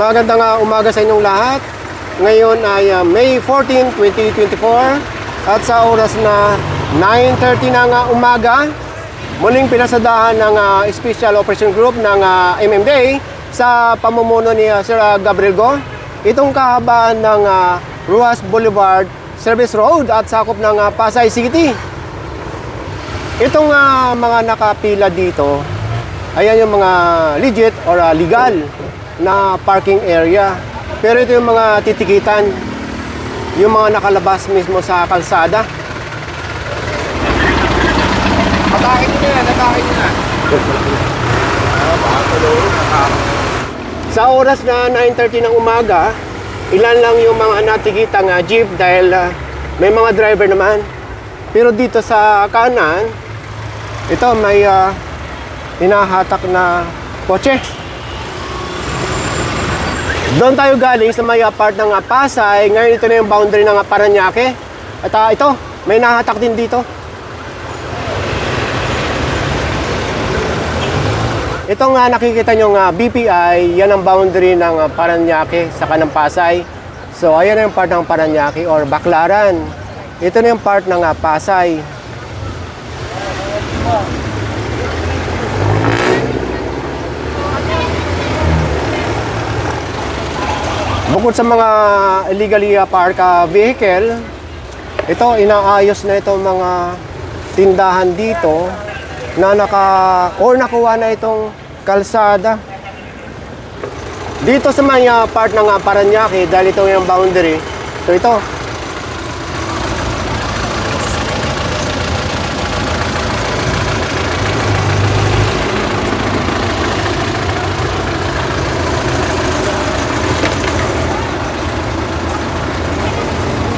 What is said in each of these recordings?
Magandang uh, umaga sa inyong lahat. Ngayon ay uh, May 14, 2024 at sa oras na 9.30 ng umaga, muling pinasadahan ng uh, Special Operation Group ng MMDA sa pamumuno ni Sir uh, Gabriel Go. Itong kahabaan ng Ruas Boulevard Service Road at sakop ng Pasay City. Itong uh, mga nakapila dito, ayan yung mga legit or uh, legal na parking area. Pero ito yung mga titikitan, yung mga nakalabas mismo sa kalsada. Atakin nyo na yan, atakin nyo na. Sa oras na 9.30 ng umaga, ilan lang yung mga natikitang uh, jeep dahil uh, may mga driver naman. Pero dito sa kanan, ito may uh, hinahatak na kotse. Doon tayo galing sa may uh, part ng uh, Pasay. Ngayon ito na yung boundary ng uh, Paranaque. At uh, ito, may nahatak din dito. Ito nga nakikita nyo nga BPI, yan ang boundary ng uh, Paranaque sa kanang Pasay. So ayan na yung part ng Paranaque or Baclaran. Ito na yung part ng uh, Pasay. Bukod sa mga illegally uh, park uh, vehicle, ito inaayos na itong mga tindahan dito na naka or nakuha na itong kalsada. Dito sa may uh, part ng Paranaque dahil ito yung boundary. So ito.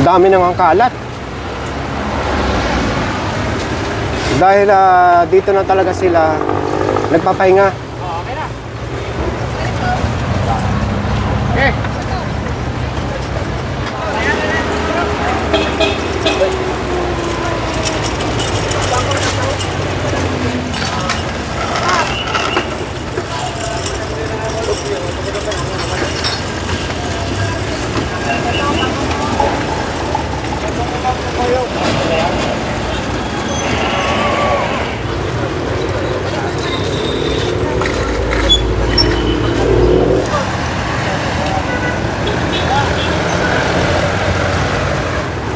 Dami nang ang kalat. Dahil ah, dito na talaga sila nagpapahinga. Okay.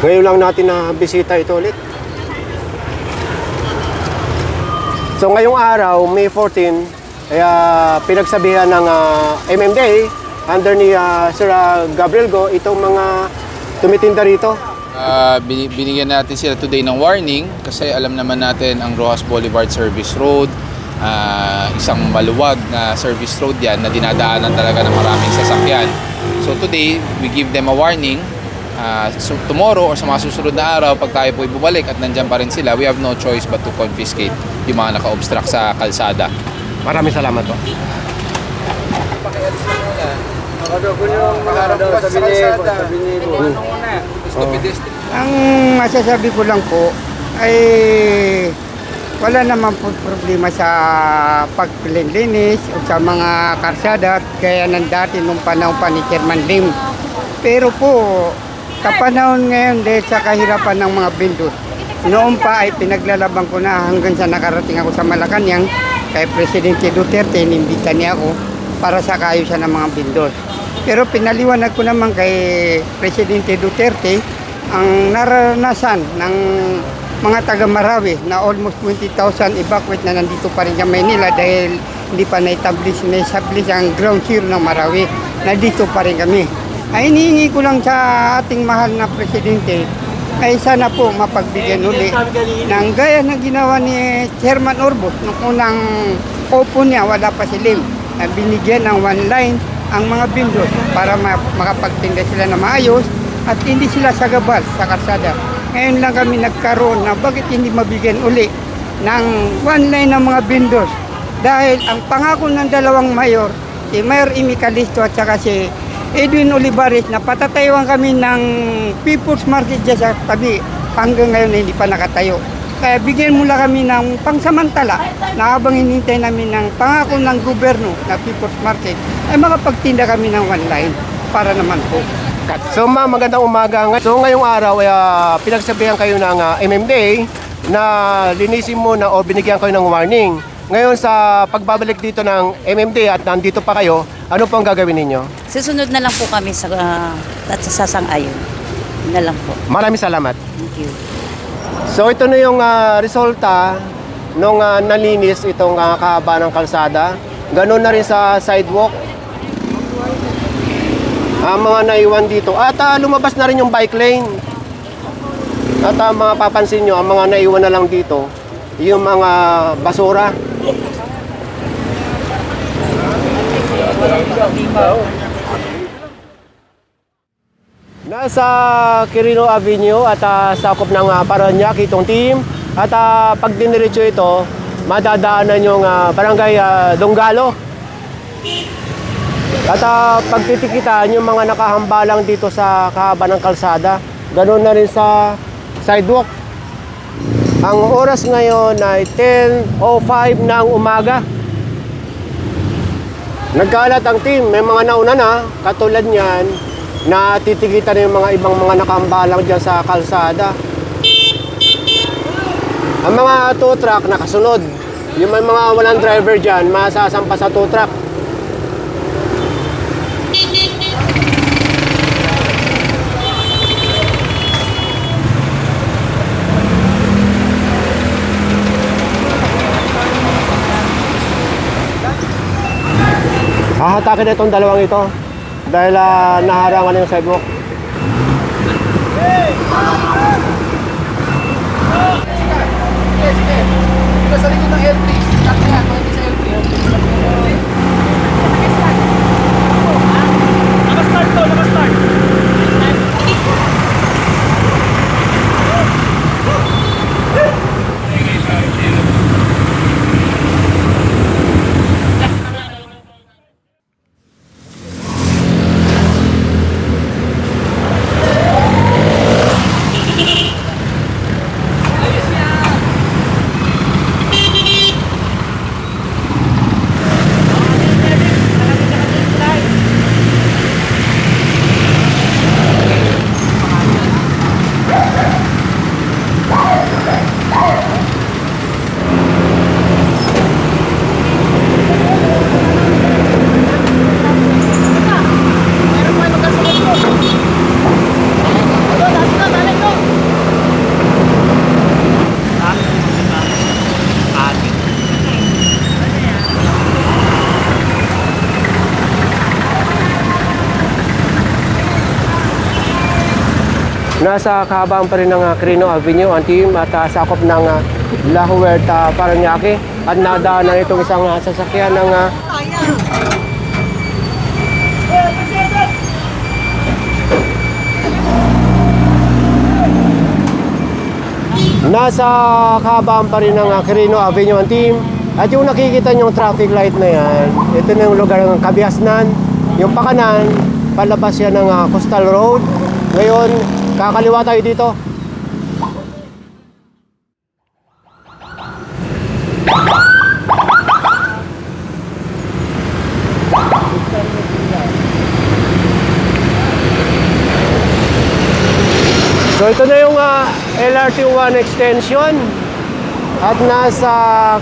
Ngayon lang natin na bisita ito ulit. So ngayong araw, May 14, kaya pinagsabihan ng ah, MMDA under ni ah, Sir ah, Gabriel Go itong mga tumitinda rito. Bini- binigyan natin sila today ng warning kasi alam naman natin ang Rojas Boulevard Service Road, ah, isang maluwag na service road yan na dinadaanan talaga ng maraming sasakyan. So today, we give them a warning. Ah, so tomorrow or sa mga susunod na araw, pag tayo po bumalik at nandyan pa rin sila, we have no choice but to confiscate yung mga naka-obstruct sa kalsada. Maraming salamat po. Maharap po sa kalsada. Ano muna? Stupidest. Ang masasabi ko lang po ay wala naman po problema sa pagpilininis o sa mga karsada gaya ng dati nung panahon pa ni Chairman Lim. Pero po, sa panahon ngayon dahil sa kahirapan ng mga bindot, noon pa ay pinaglalaban ko na hanggang sa nakarating ako sa Malacanang kay Presidente Duterte, inimbita niya ako para sa kaayusan ng mga bindot. Pero pinaliwanag ko naman kay Presidente Duterte ang naranasan ng mga taga Marawi na almost 20,000 evacuate na nandito pa rin sa Maynila dahil hindi pa na-establish, na-establish ang ground zero ng Marawi. Nandito pa rin kami. Ay hinihingi ko lang sa ating mahal na presidente ay sana po mapagbigyan uli ng gaya ng ginawa ni Chairman Orbos nung unang opo niya, wala pa si Lim, na binigyan ng one line ang mga bindot para ma- makapagtinda sila na maayos at hindi sila sagabal sa kalsada. Ngayon lang kami nagkaroon na bakit hindi mabigyan uli ng one line ng mga bindos. Dahil ang pangako ng dalawang mayor, si Mayor Imi Calisto at saka si Edwin Olivares na patatayuan kami ng People's Market dyan sa tabi hanggang ngayon hindi pa nakatayo. Kaya bigyan mo lang kami ng pangsamantala na habang hinintay namin ng pangako ng gobyerno na People's Market ay makapagtinda kami ng online para naman po. So ma'am, magandang umaga. So ngayong araw, ah, pinagsabihan kayo ng ah, MMDA na linisin mo na o binigyan kayo ng warning. Ngayon sa pagbabalik dito ng MMDA at nandito pa kayo, ano po ang gagawin ninyo? Susunod na lang po kami sa uh, at sa sasang-ayon. Na lang po. Maraming salamat. Thank you. So ito na yung ah, resulta nung ah, nalinis itong ah, kahaba ng kalsada. Ganun na rin sa sidewalk. Ang mga naiwan dito. At ah, lumabas na rin yung bike lane. At ah, mga papansin nyo, ang mga naiwan na lang dito, yung mga basura. Nasa Quirino Avenue at ah, sakop ng uh, Paranaque itong team. At ah, pag diniretso ito, madadaanan yung ah, barangay ah, Donggalo. At uh, pagtitikitan yung mga nakahambalang dito sa kahaba ng kalsada, ganun na rin sa sidewalk. Ang oras ngayon ay 10.05 ng umaga. Nagkalat ang team, may mga nauna na, katulad niyan, na titikitan yung mga ibang mga nakahambalang dyan sa kalsada. Ang mga tow truck nakasunod. Yung may mga walang driver dyan, masasampa sa tow truck. Hahatakin na itong dalawang ito dahil ah, naharangan yung sidewalk. Nasa kahabaan pa rin ng uh, Crino Avenue ang team at ah, sakop ng uh, La Huerta Paranaque at nadaanan itong isang ah, sasakyan ng ah, Nasa kahabaan pa rin ng uh, Quirino Avenue ang team. At yung nakikita yung traffic light na yan, ito na yung lugar ng Kabiasnan. Yung pakanan, palabas yan ng uh, Coastal Road. Ngayon, kakaliwa tayo dito. So ito na yung ah, LRT1 extension at nasa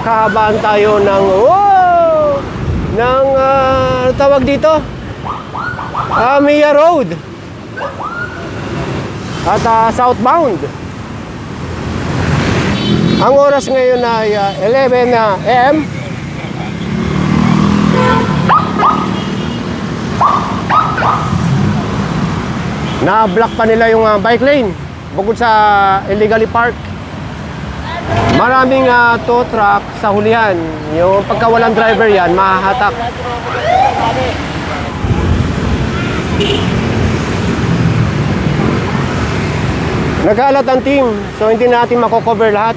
kahabaan tayo ng wow, ng ano tawag dito? Ah, Mia Road. At ah, southbound. Ang oras ngayon ay ah, 11 na AM. Na-block pa nila yung ah, bike lane bukod sa illegally park. Maraming ah, tow truck sa hulihan. Yung pagka walang driver yan, mahahatak. Nagkalat ang team, so hindi natin makocover lahat.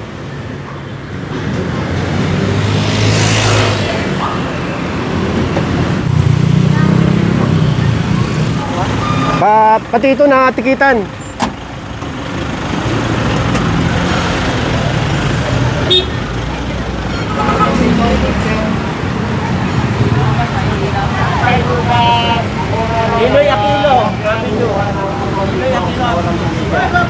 Pa pati ito nakatikitan. Iloy Aquino. Ah. Iloy Aquino. Yes!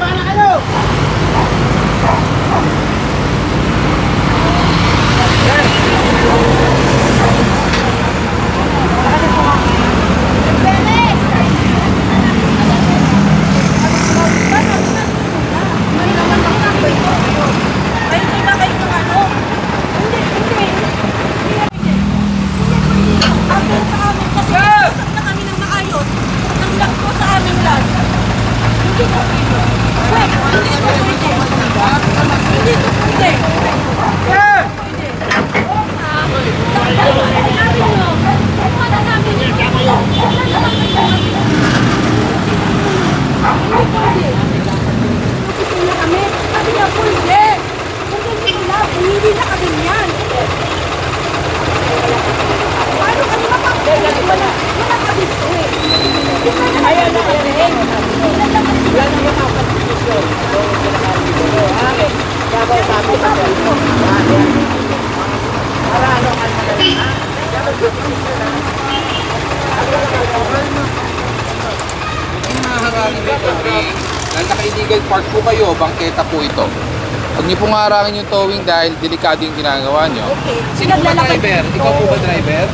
Na tikitan. Yung maharangin may towing, dahil naka-illegal park po kayo, bangketa po ito. Huwag niyo pong harangin yung towing dahil delikado yung ginagawa niyo. Okay. Sino ba driver? Ikaw po ba driver?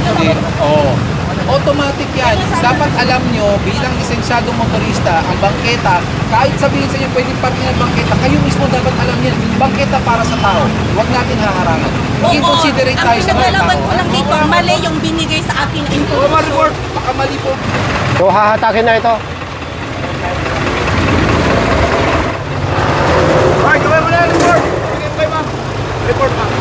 Hindi. Oo. Automatic yan. Dapat alam nyo, bilang lisensyadong motorista, ang bangketa, kahit sabihin sa inyo pwedeng parking ang bangketa, kayo mismo dapat alam yan. Bangketa para sa tao. Huwag natin haharangan. I-considerate tayo sa mga tao. Ang ko lang dito, mali yung binigay sa akin na Oo, information. ma-report. Baka mali po. So hahatakin na ito. Alright, gawin mo na, report. Okay, ma'am. Report, ma'am.